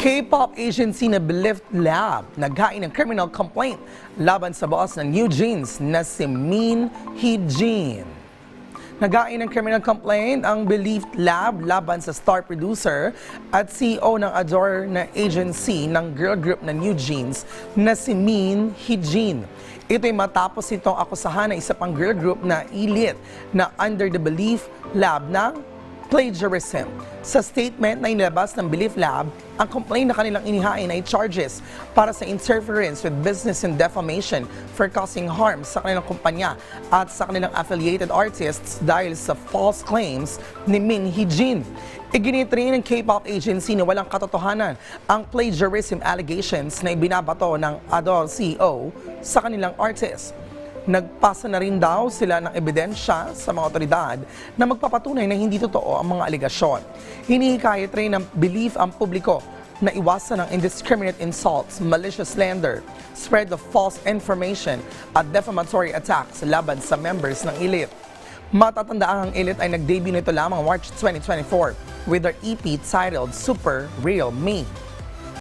K-pop agency na Belift Lab naghain ng criminal complaint laban sa boss ng New Jeans na si Min Hee-jin. Nagain ng criminal complaint ang Belief Lab laban sa star producer at CEO ng Adore na agency ng girl group na New Jeans na si Min Hee-jin. Ito'y matapos itong akusahan ng isa pang girl group na Elite na under the Belief Lab ng plagiarism. Sa statement na inilabas ng Belief Lab, ang complaint na kanilang inihain ay charges para sa interference with business and defamation for causing harm sa kanilang kumpanya at sa kanilang affiliated artists dahil sa false claims ni Min Hee-jin. Iginit rin ng K-pop agency na walang katotohanan ang plagiarism allegations na ibinabato ng Adol CEO sa kanilang artist. Nagpasa na rin daw sila ng ebidensya sa mga otoridad na magpapatunay na hindi totoo ang mga aligasyon. Hinihikayat rin ng belief ang publiko na iwasan ang indiscriminate insults, malicious slander, spread of false information at defamatory attacks laban sa members ng elite. Matatandaan ang elite ay nag-debut nito lamang March 2024 with their EP titled Super Real Me.